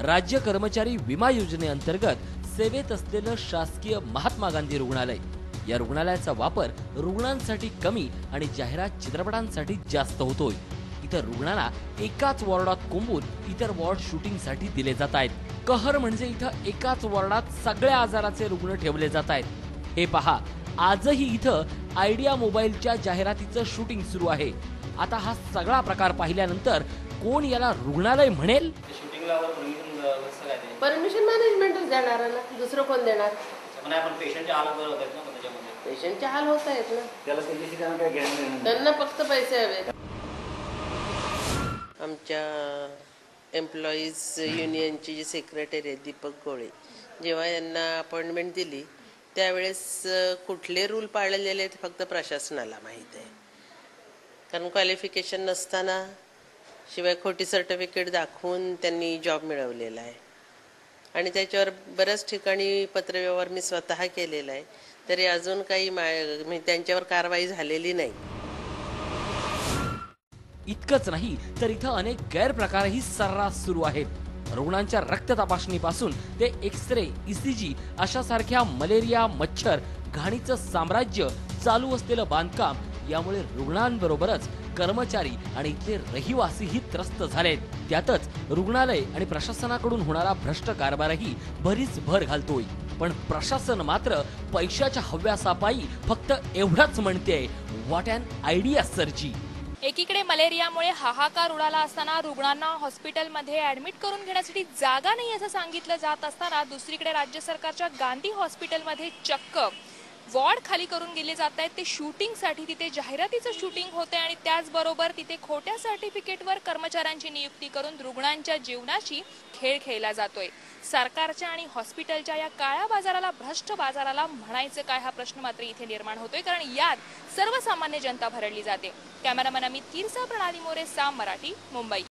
राज्य कर्मचारी विमा योजनेअंतर्गत सेवेत असलेलं शासकीय महात्मा गांधी रुग्णालय. या रुग्णालयाचा वापर रुग्णांसाठी कमी आणि जाहिरात चित्रपटांसाठी जास्त होतोय. इतर रुग्णांना एकाच वॉर्डात कोंबून इतर वॉर्ड शूटिंगसाठी दिले जात आहेत. कहर म्हणजे इथं एकाच वॉर्डात सगळ्या आजाराचे रुग्ण ठेवले जात आहेत. हे पहा आजही इथं आयडिया मोबाईलच्या जाहिरातीचं शूटिंग सुरू आहे. आता हा सगळा प्रकार पाहिल्यानंतर कोण याला रुग्णालय म्हणेल? शूटिंगला ते परमिशन मॅनेजमेंटच देणार आहे ना? दुसरं कोण देणार? आपण बरं ना पण त्याच्यामध्ये. पेशंटचे हाल होत आहेत ना. त्याला त्यांच्याशी काय काय घेणं देणं त्यांना फक्त पैसे हवे आमच्या एम्प्लॉईज युनियनचे जे सेक्रेटरी आहेत दीपक गोळे जेव्हा यांना अपॉइंटमेंट दिली त्यावेळेस अ, कुठले रूल पाळलेले आहेत फक्त प्रशासनाला माहीत आहे. कारण क्वालिफिकेशन नसताना शिवाय खोटी सर्टिफिकेट दाखवून त्यांनी जॉब मिळवलेला आहे. आणि त्याच्यावर बऱ्याच ठिकाणी पत्रव्यवहार मी स्वतः केलेला आहे. तरी अजून काही मा त्यांच्यावर कारवाई झालेली नाही. इतकंच नाही तर इथं अनेक गैरप्रकारही सर्रास सुरू आहेत. रुग्णांच्या रक्त तपासणीपासून ते एक्स रे ईसीजी अशा सारख्या मलेरिया मच्छर घाणीचं साम्राज्य चालू असलेलं बांधकाम यामुळे रुग्णांबरोबरच कर्मचारी आणि इथले रहिवासीही त्रस्त झालेत. त्यातच रुग्णालय आणि प्रशासनाकडून होणारा भ्रष्ट कारभारही भरीच भर घालतोय. पण प्रशासन मात्र पैशाच्या हव्यासापायी फक्त एवढंच म्हणते व्हॉट अन आयडिया सरची एकीकडे मलेरियामुळे हाहाकार उडाला असताना रुग्णांना हॉस्पिटलमध्ये ऍडमिट करून घेण्यासाठी जागा नाही असं सांगितलं जात असताना दुसरीकडे राज्य सरकारच्या गांधी हॉस्पिटलमध्ये चक्क वॉर्ड खाली करून गेले जात आहेत. ते शूटिंगसाठी तिथे जाहिरातीचं शूटिंग होते आणि त्याचबरोबर तिथे खोट्या सर्टिफिकेटवर कर्मचाऱ्यांची नियुक्ती करून रुग्णांच्या जीवनाशी खेळ खेळला जातोय. सरकारच्या आणि हॉस्पिटलच्या या काळ्या बाजाराला भ्रष्ट बाजाराला म्हणायचं काय हा प्रश्न मात्र इथे निर्माण होतोय. कारण यात सर्वसामान्य जनता भरडली जाते. कॅमेरामॅन अमित किरसा प्रणाली मोरे साम मराठी मुंबई.